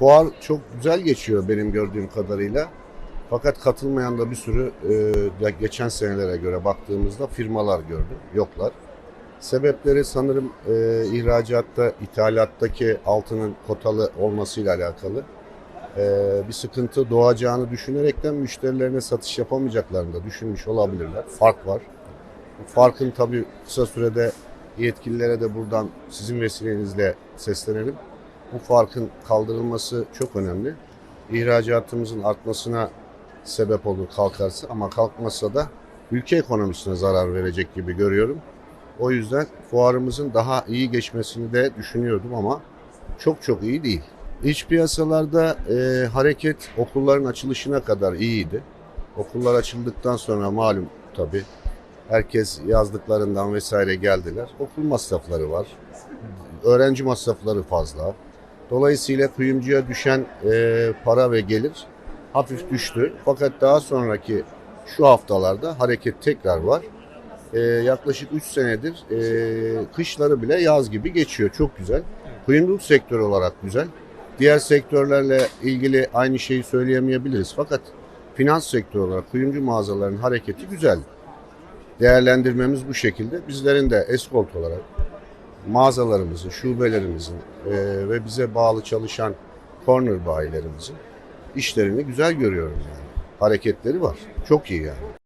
Fuar çok güzel geçiyor benim gördüğüm kadarıyla. Fakat katılmayan da bir sürü e, geçen senelere göre baktığımızda firmalar gördüm. Yoklar. Sebepleri sanırım e, ihracatta, ithalattaki altının kotalı olmasıyla alakalı. E, bir sıkıntı doğacağını düşünerekten müşterilerine satış yapamayacaklarını da düşünmüş olabilirler. Fark var. Farkın tabii kısa sürede yetkililere de buradan sizin vesilenizle seslenelim. Bu farkın kaldırılması çok önemli. İhracatımızın artmasına sebep olur kalkarsa ama kalkmasa da ülke ekonomisine zarar verecek gibi görüyorum. O yüzden fuarımızın daha iyi geçmesini de düşünüyordum ama çok çok iyi değil. İç piyasalarda e, hareket okulların açılışına kadar iyiydi. Okullar açıldıktan sonra malum tabii herkes yazdıklarından vesaire geldiler. Okul masrafları var. Öğrenci masrafları fazla. Dolayısıyla kuyumcuya düşen e, para ve gelir hafif düştü. Fakat daha sonraki şu haftalarda hareket tekrar var. E, yaklaşık 3 senedir e, kışları bile yaz gibi geçiyor. Çok güzel. Kuyumculuk sektörü olarak güzel. Diğer sektörlerle ilgili aynı şeyi söyleyemeyebiliriz. Fakat finans sektörü olarak kuyumcu mağazaların hareketi güzel. Değerlendirmemiz bu şekilde. Bizlerin de escort olarak mağazalarımızın, şubelerimizin e, ve bize bağlı çalışan corner bayilerimizin işlerini güzel görüyorum yani. Hareketleri var. Çok iyi yani.